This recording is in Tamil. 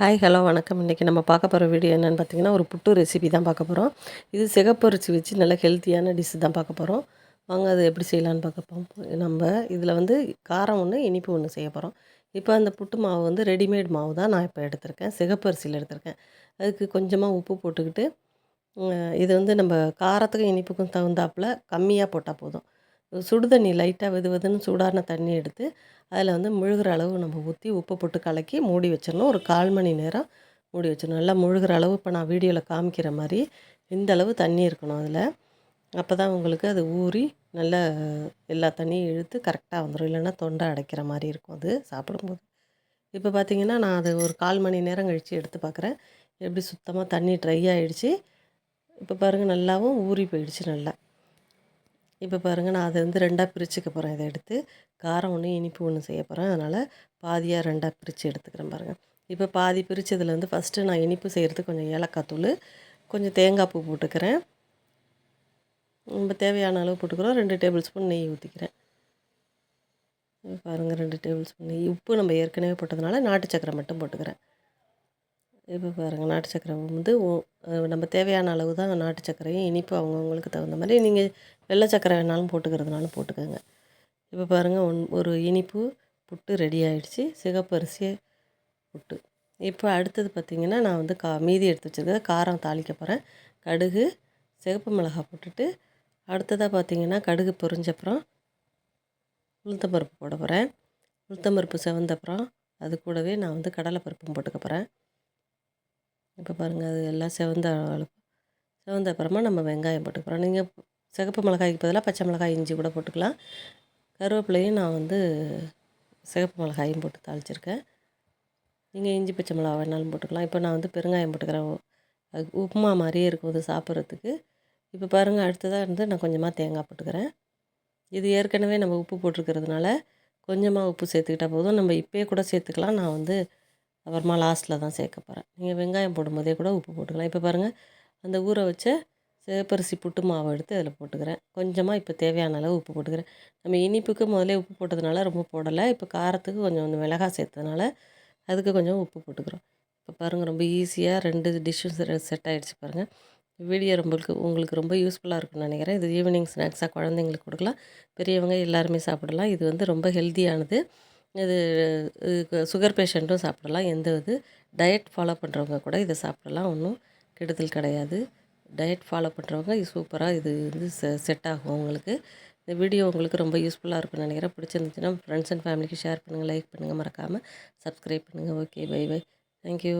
ஹாய் ஹலோ வணக்கம். இன்றைக்கி நம்ம பார்க்க போகிற வீடியோ என்னென்னு பார்த்தீங்கன்னா ஒரு புட்டு ரெசிபி தான் பார்க்க போகிறோம் இது சிகப்பரிசி வச்சு நல்ல ஹெல்த்தியான டிஷ் தான் பார்க்க போகிறோம் வாங்க அது எப்படி செய்யலான்னு பார்க்க போகிறோம் நம்ம இதில் வந்து காரம் ஒன்று இனிப்பு ஒன்று செய்ய போகிறோம் இப்போ அந்த புட்டு மாவு வந்து ரெடிமேட் மாவு தான் நான் இப்போ எடுத்திருக்கேன். சிகப்பரிசியில் எடுத்திருக்கேன். அதுக்கு கொஞ்சமாக உப்பு போட்டுக்கிட்டு இது வந்து நம்ம காரத்துக்கும் இனிப்புக்கும் தகுந்தாப்புல கம்மியாக போட்டால் போதும். சுடு தண்ணி லைட்டாக வெது வெதுன்னு சூடான தண்ணி எடுத்து அதில் வந்து முழுகிற அளவு நம்ம ஊற்றி உப்பு போட்டு கலக்கி மூடி வச்சிடணும். ஒரு கால் மணி நேரம் மூடி வச்சிடணும். நல்லா முழுகிற அளவு இப்போ நான் வீடியோவில் காமிக்கிற மாதிரி இந்த அளவு தண்ணி இருக்கணும் அதில். அப்போ தான் உங்களுக்கு அது ஊறி நல்லா எல்லா தண்ணியும் இழுத்து கரெக்டாக வந்துடும் இல்லைன்னா தொண்டை அடைக்கிற மாதிரி இருக்கும் அது சாப்பிடும்போது. இப்போ பார்த்திங்கன்னா நான் அது ஒரு கால் மணி நேரம் கழித்து எடுத்து பார்க்குறேன் எப்படி சுத்தமாக தண்ணி ட்ரை ஆகிடுச்சு இப்போ பாருங்கள் நல்லாவும் ஊறி போயிடுச்சு நல்லா. இப்போ பாருங்கள் நான் அதை வந்து ரெண்டாக பிரிச்சுக்க போகிறேன் இதை எடுத்து காரம் ஒன்று இனிப்பு ஒன்று செய்ய போகிறேன் அதனால் பாதியாக ரெண்டாக பிரித்து எடுத்துக்கிறேன் பாருங்கள் இப்போ பாதி பிரித்ததில் வந்து ஃபஸ்ட்டு நான் இனிப்பு செய்கிறதுக்கு கொஞ்சம் ஏலக்காய் தூள் கொஞ்சம் தேங்காய் பூ போட்டுக்கிறேன். நம்ம தேவையான அளவு போட்டுக்கிறோம். ரெண்டு டேபிள் ஸ்பூன் நெய் ஊற்றிக்கிறேன் பாருங்கள் ரெண்டு டேபிள் ஸ்பூன் நெய். உப்பு நம்ம ஏற்கனவே போட்டதுனால நாட்டு சக்கரை மட்டும் போட்டுக்கிறேன். இப்போ பாருங்கள் நாட்டு சக்கரை வந்து நம்ம தேவையான அளவு தான் நாட்டு சக்கரையும் இனிப்பு அவங்கவுங்களுக்கு தகுந்த மாதிரி நீங்கள் வெள்ளை சக்கரை வேணாலும் போட்டுக்கிறதுனாலும் போட்டுக்கோங்க. இப்போ பாருங்கள் ஒன் ஒரு இனிப்பு புட்டு ரெடி ஆகிடுச்சி சிகப்பு புட்டு. இப்போ அடுத்தது பார்த்திங்கன்னா நான் வந்து கா மீதி எடுத்து வச்சுருக்கேன் காரம் தாளிக்க போகிறேன் கடுகு சிகப்பு மிளகாய் போட்டுட்டு அடுத்ததாக பார்த்திங்கன்னா கடுகு பொரிஞ்சப்புறம் உளுத்தம்பருப்பு போட போகிறேன் உளுத்தம்பருப்பு செவந்தப்புறம் அது கூடவே நான் வந்து கடலைப்பருப்பும் போட்டுக்க போகிறேன் இப்போ பாருங்கள் அது எல்லாம் செவந்த அளவு. செவந்த அப்புறமா நம்ம வெங்காயம் போட்டுக்கிறோம். நீங்கள் சிகப்பு மிளகாய்க்கு பதிலாக பச்சை மிளகாய் இஞ்சி கூட போட்டுக்கலாம். கருவேப்பிலையும் நான் வந்து சிகப்பு மிளகாயும் போட்டு தாளிச்சிருக்கேன். நீங்கள் இஞ்சி பச்சை மிளகா வேணாலும் போட்டுக்கலாம். இப்போ நான் வந்து பெருங்காயம் போட்டுக்கிறேன் அது உப்புமா மாதிரியே இருக்கும் அது சாப்பிட்றதுக்கு. இப்போ பாருங்கள் அடுத்ததாக இருந்து நான் கொஞ்சமாக தேங்காய் போட்டுக்கிறேன். இது ஏற்கனவே நம்ம உப்பு போட்டிருக்கிறதுனால கொஞ்சமாக உப்பு சேர்த்துக்கிட்டால் போதும். நம்ம இப்போயே கூட சேர்த்துக்கலாம். நான் வந்து அப்புறமா லாஸ்ட்டில் தான் சேர்க்க போகிறேன் நீங்கள் வெங்காயம் போடும்போதே கூட உப்பு போட்டுக்கலாம். இப்போ பாருங்கள் அந்த ஊற வச்ச சேப்பரிசி புட்டு மாவை எடுத்து அதில் போட்டுக்கிறேன். கொஞ்சமாக இப்போ தேவையான அளவு உப்பு போட்டுக்கிறேன். நம்ம இனிப்புக்கு முதல்ல உப்பு போட்டதுனால ரொம்ப போடலை. இப்போ காரத்துக்கு கொஞ்சம் வந்து மிளகாய் சேர்த்ததுனால அதுக்கு கொஞ்சம் உப்பு போட்டுக்கிறோம். இப்போ பாருங்கள் ரொம்ப ஈஸியாக ரெண்டு டிஷ்ஷும் செட் ஆகிடுச்சு பாருங்கள் வீடியோ ரொம்பளுக்கு உங்களுக்கு ரொம்ப யூஸ்ஃபுல்லாக இருக்கும்னு நினைக்கிறேன். இது ஈவினிங் ஸ்நாக்ஸாக குழந்தைங்களுக்கு கொடுக்கலாம். பெரியவங்க எல்லாருமே சாப்பிடலாம். இது வந்து ரொம்ப ஹெல்த்தியானது இது சுகர் பேஷண்ட்டும் சாப்பிடலாம். எந்த இது டயட் ஃபாலோ பண்ணுறவங்க கூட இதை சாப்பிடலாம். ஒன்றும் கெடுதல் கிடையாது. டயட் ஃபாலோ பண்ணுறவங்க இது சூப்பராக இது வந்து செ செட் ஆகும் உங்களுக்கு இந்த வீடியோ உங்களுக்கு ரொம்ப யூஸ்ஃபுல்லாக இருக்கும்னு நினைக்கிறேன். பிடிச்சிருந்துச்சுன்னா ஃப்ரெண்ட்ஸ் அண்ட் ஃபேமிலிக்கு ஷேர் பண்ணுங்கள் லைக் பண்ணுங்கள் மறக்காமல் சப்ஸ்கிரைப் பண்ணுங்கள் ஓகே பை பை தேங்க்யூ